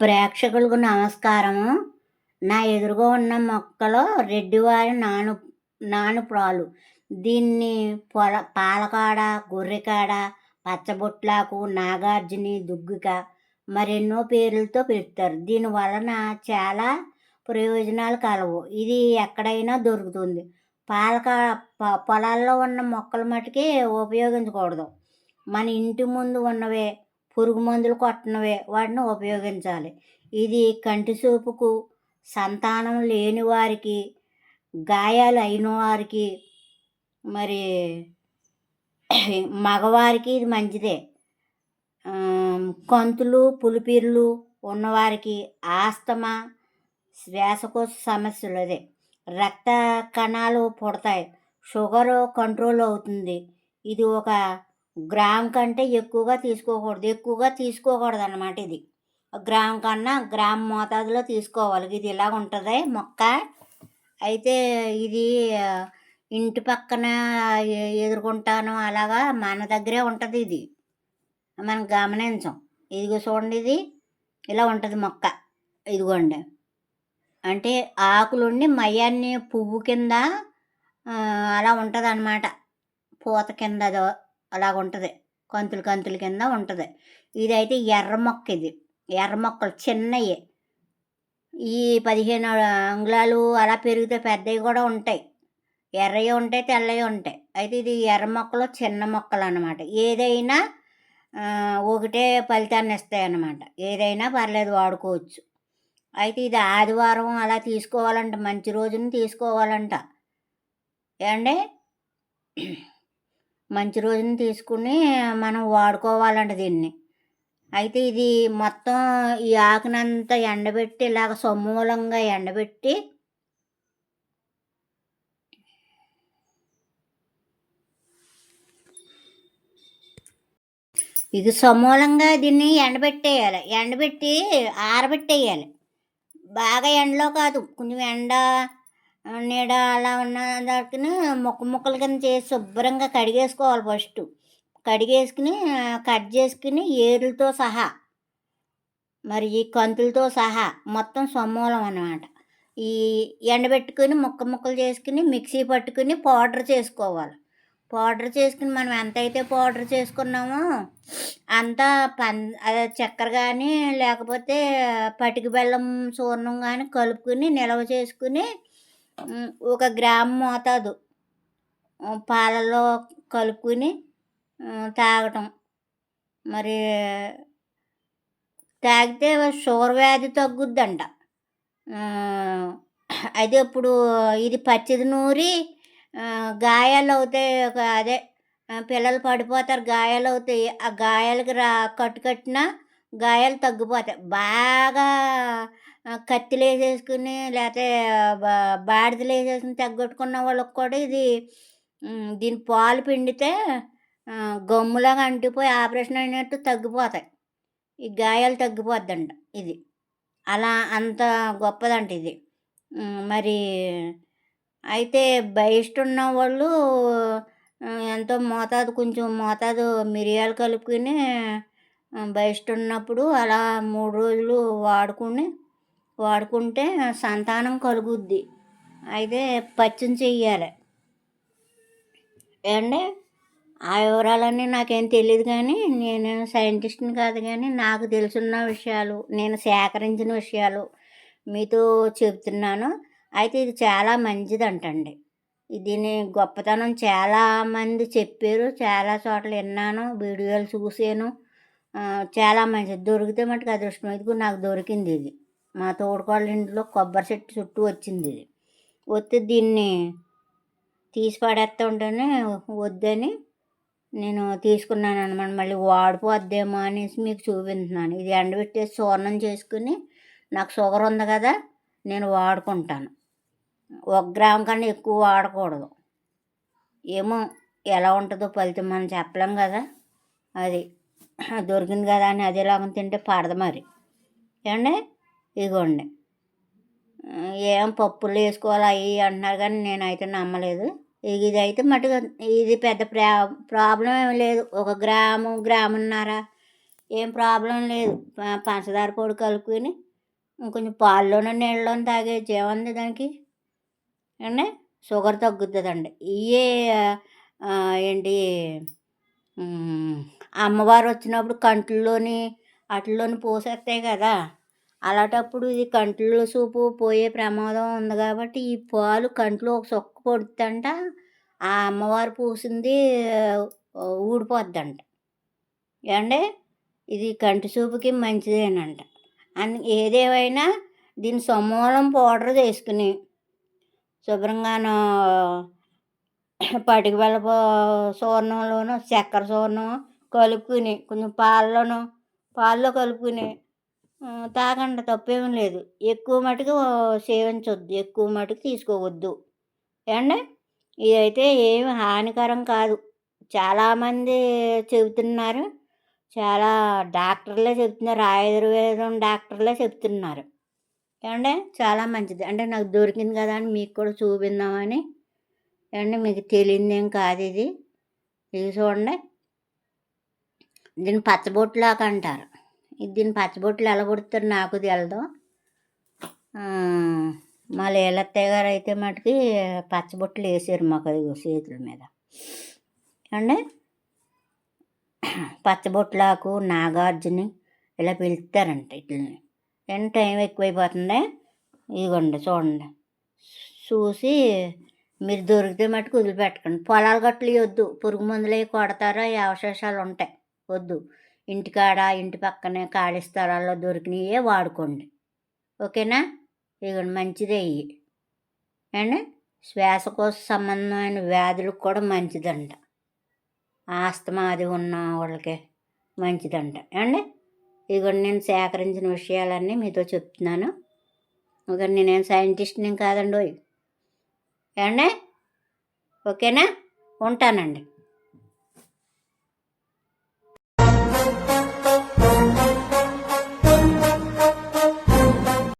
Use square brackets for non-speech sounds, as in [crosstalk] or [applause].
ప్రేక్షకులకు నమస్కారము. నా ఎదురుగా ఉన్న మొక్కలో రెడ్డివారి నాను నానుప్రాలు దీన్ని పొల పాలకాడ గొర్రెకాడ పచ్చబొట్లాకు నాగార్జుని దుగ్గిక మరెన్నో పేర్లతో పిలుస్తారు. దీని వలన చాలా ప్రయోజనాలు కలవు. ఇది ఎక్కడైనా దొరుకుతుంది. పాలకా పొలాల్లో ఉన్న మొక్కలు మటుకే ఉపయోగించకూడదు. మన ఇంటి ముందు ఉన్నవే పురుగు మందులు కొట్టనవే వాటిని ఉపయోగించాలి. ఇది కంటి చూపుకు సంతానం లేని వారికి గాయాలు అయిన వారికి మరి [clears throat] మగవారికి ఇది మంచిదే. కంతులు పులిపిర్లు ఉన్నవారికి ఆస్తమా శ్వాసకోశ సమస్యలు అదే. రక్త కణాలు పుడతాయి. షుగర్ కంట్రోల్ అవుతుంది. ఇది ఒక గ్రామ్ కంటే ఎక్కువగా తీసుకోకూడదు. ఎక్కువగా తీసుకోకూడదు అన్నమాట ఇది గ్రామ్ కన్నా గ్రామ్ మోతాదులో తీసుకోవాలి. ఇది ఇలా ఉంటుంది మొక్క. అయితే ఇది ఇంటి పక్కన ఎదుర్కొంటాను. అలాగా మన దగ్గరే ఉంటుంది ఇది. మనం గమనించం. ఇదిగో చూడండి ఇది. ఇలా ఉంటుంది మొక్క. ఇదిగోండి. అంటే ఆకులుండి మయాన్ని పువ్వు కింద అలా ఉంటుంది అన్నమాట పూత కింద అదో అలాగ ఉంటుంది కంతులు కంతుల కింద ఉంటుంది. ఇదైతే ఎర్ర మొక్క ఇది ఎర్ర మొక్కలు చిన్నవి ఈ పదిహేను అంగుళాలు అలా పెరిగితే పెద్దవి కూడా ఉంటాయి. ఎర్రవి ఉంటాయి తెల్లవి ఉంటాయి. అయితే ఇది ఎర్ర మొక్కలు చిన్న మొక్కలు అన్నమాట. ఏదైనా ఒకటే ఫలితాన్ని ఇస్తాయి అన్నమాట ఏదైనా పర్లేదు వాడుకోవచ్చు. అయితే ఇది ఆదివారం అలా తీసుకోవాలంట. మంచి రోజున తీసుకోవాలంట. ఏమండి? మంచి రోజున తీసుకుని మనం వాడుకోవాలంట దీన్ని. అయితే ఇది మొత్తం ఈ ఆకునంతా ఎండబెట్టి ఇలాగ సమూలంగా ఎండబెట్టి ఇది సమూలంగా దీన్ని ఎండబెట్టేయాలి. ఎండబెట్టి ఆరబెట్టేయాలి. బాగా ఎండలో కాదు కొంచెం ఎండ నీడ అలా ఉన్న దానికి ముక్క ముక్కలు కింద చేసి శుభ్రంగా కడిగేసుకోవాలి ఫస్ట్ కడిగేసుకుని కట్ చేసుకుని ఏరులతో సహా మరి ఈ కంతులతో సహా మొత్తం సమూలం అన్నమాట. ఈ ఎండబెట్టుకుని ముక్క ముక్కలు చేసుకుని మిక్సీ పట్టుకుని పౌడర్ చేసుకోవాలి. పౌడర్ చేసుకుని మనం ఎంతైతే పౌడర్ చేసుకున్నామో అంతా పం అదే చక్కెర కానీ లేకపోతే పటిక బెల్లం చూర్ణం కానీ కలుపుకుని నిల్వ చేసుకుని ఒక గ్రామ్ మోతాదు. పాలలో కలుపుకుని తాగటం. మరి తాగితే షుగర్ వ్యాధి తగ్గుద్దంట. అయితే ఇప్పుడు ఇది పచ్చిది నూరి గాయాలు అవుతాయి ఒక అదే పిల్లలు పడిపోతారు గాయాలు అవుతాయి. ఆ గాయాలకి రా కట్టు కట్టిన గాయాలు తగ్గిపోతాయి. బాగా కత్తిలు వేసేసుకుని లేకపోతే బాడిదలు వేసేసుకుని తగ్గొట్టుకున్న వాళ్ళకి కూడా ఇది దీని పాలు పిండితే గమ్ములాగా అంటిపోయి ఆపరేషన్ అయినట్టు తగ్గిపోతాయి. ఈ గాయాలు తగ్గిపోద్దంట ఇది. అలా అంత గొప్పదంట ఇది. మరి అయితే బయట ఉన్న వాళ్ళు ఎంతో మోతాదు కొంచెం మోతాదు మిరియాలు కలుపుకుని బయట ఉన్నప్పుడు అలా మూడు రోజులు వాడుకుని వాడుకుంటే సంతానం కలుగుద్ది. అయితే పచ్చని చెయ్యాలి. ఏమండి? ఆ వివరాలన్నీ నాకేం తెలియదు కానీ నేను సైంటిస్ట్ని కాదు కానీ నాకు తెలుసున్న విషయాలు నేను సేకరించిన విషయాలు మీతో చెప్తున్నాను అయితే ఇది చాలా మంచిదంటండి. దీని గొప్పతనం చాలామంది చెప్పారు చాలా చోట్ల విన్నాను వీడియోలు చూసాను చాలా మంచిది. దొరికితే మటుకు అదృష్టం. ఇదిగో నాకు దొరికింది ఇది. మా తోడుకోళ్ళ ఇంట్లో కొబ్బరి చెట్టు చుట్టూ వచ్చింది ఇది. వస్తే దీన్ని తీసి పడేస్తూ ఉంటేనే వద్దని నేను తీసుకున్నాను అనమాట మళ్ళీ వాడిపోద్దేమో అనేసి మీకు చూపించున్నాను ఇది ఎండబెట్టేసి చూర్ణం చేసుకుని నాకు షుగర్ ఉంది కదా నేను వాడుకుంటాను. ఒక గ్రామ్ కన్నా ఎక్కువ వాడకూడదు. ఏమో ఎలా ఉంటుందో ఫలితం మనం చెప్పలేం కదా. అది [clears throat] దొరికింది కదా అని అదే లాగా తింటే పడదు మరి. ఏమండి? ఇదిగోండి ఏం పప్పులు వేసుకోవాలి అవి అంటున్నారు కానీ నేనైతే నమ్మలేదు. ఇది అయితే మటుకు ఇది పెద్ద ప్రా ప్రాబ్లం ఏమి లేదు. ఒక గ్రాము గ్రామున్నర ఏం ప్రాబ్లం లేదు. పంచదార పొడి కలుపుకొని కొంచెం పాల్లోనూ నీళ్ళలోనూ తాగేయచ్చు. ఏముంది దానికి? అండి షుగర్ తగ్గుతుందండి. ఇవే ఏంటి అమ్మవారు వచ్చినప్పుడు కంట్లోని వాటిల్లోని పోసేస్తాయి కదా. అలాంటప్పుడు ఇది కంట్లో సూపు పోయే ప్రమాదం ఉంది కాబట్టి ఈ పాలు కంట్లో ఒక సొక్క పొడుతుంట ఆ అమ్మవారు పూసింది ఊడిపోద్దంట. ఏమండి? ఇది కంటి చూపుకి మంచిదేనంట. అందు ఏదేమైనా దీని సమూలం పౌడర్ చేసుకుని శుభ్రంగాను పటిక బెల్ల చూర్ణంలోను చక్కెర సూర్ణం కలుపుకుని కొంచెం పాలలోను పాలలో కలుపుకుని తాగండి తప్పేం లేదు. ఎక్కువ మటుకు సేవించవద్దు ఎక్కువ మటుకు తీసుకోవద్దు. ఏమండి? ఇదైతే ఏమి హానికరం కాదు. చాలామంది చెబుతున్నారు. చాలా డాక్టర్లే చెప్తున్నారు ఆయుర్వేదం డాక్టర్లే చెప్తున్నారు ఏమంటే చాలా మంచిది. అంటే నాకు దొరికింది కదా అని మీకు కూడా చూపిందామని ఏమంటే మీకు తెలియదేం కాదు ఇది. ఇది చూడండి. దీన్ని పచ్చబొట్టులాగా అంటారు ఇది దీన్ని పచ్చబొట్లు ఎలా పుడతారు నాకు తెలదు. మా లీలత్తయ్య గారు అయితే మటుకి పచ్చబొట్లు వేసారు మాకు అది చేతుల మీద. ఏమండి? పచ్చబొట్లాకు నాగార్జుని ఇలా పిలుస్తారంట ఇట్లని ఏం టైం ఎక్కువైపోతుంది? ఇదిగోండి చూడండి. చూసి మీరు దొరికితే మటుకు వదిలిపెట్టకండి. పొలాలు గట్లు వద్దు పురుగు మందులు అవి కొడతారో? ఈ అవశేషాలు ఉంటాయి. వద్దు. ఇంటికాడ ఇంటి పక్కనే ఖాళీ స్థలాల్లో దొరికినవి వాడుకోండి. ఓకేనా? ఇక మంచిదే ఇవి శ్వాసకోశ సంబంధమైన వ్యాధులకు కూడా మంచిదంట. ఆస్తమా అది ఉన్న వాళ్ళకి మంచిదంట. అండి ఇదిగోండి నేను సేకరించిన విషయాలన్నీ మీతో చెప్తున్నాను. ఇక నేనేం సైంటిస్ట్ని కాదండి ఓయ్ ఓకేనా? ఉంటానండి.